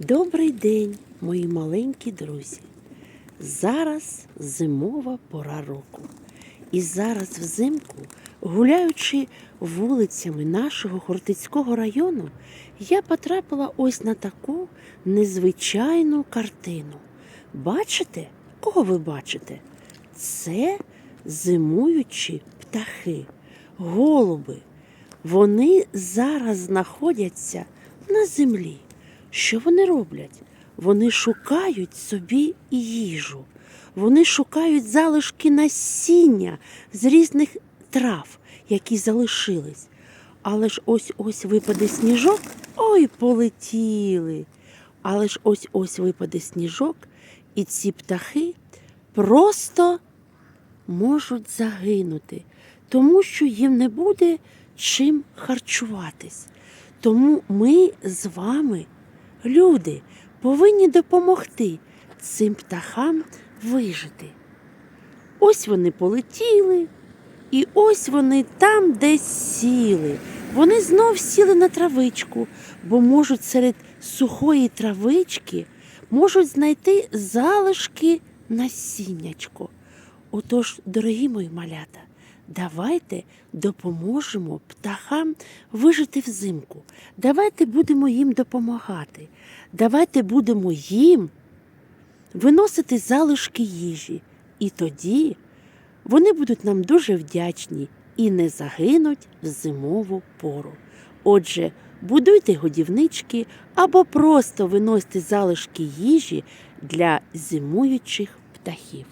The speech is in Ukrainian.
Добрий день, мої маленькі друзі. Зараз зимова пора року. І зараз взимку, гуляючи вулицями нашого Хортицького району, я потрапила ось на таку незвичайну картину. Бачите? Кого ви бачите? Це зимуючі птахи, голуби. Вони зараз знаходяться на землі. Що вони роблять? Вони шукають собі їжу. Вони шукають залишки насіння з різних трав, які залишились. Але ж ось ось випаде сніжок, ой, полетіли. Але ж ось ось випаде сніжок, і ці птахи просто можуть загинути, тому що їм не буде чим харчуватись. Тому ми з вами, люди, повинні допомогти цим птахам вижити. Ось вони полетіли, і ось вони там десь сіли. Вони знов сіли на травичку, бо можуть серед сухої травички можуть знайти залишки насіннячко. Отож, дорогі мої малята, давайте допоможемо птахам вижити взимку. Давайте будемо їм допомагати. Давайте будемо їм виносити залишки їжі. І тоді вони будуть нам дуже вдячні і не загинуть в зимову пору. Отже, будуйте годівнички або просто виносьте залишки їжі для зимуючих птахів.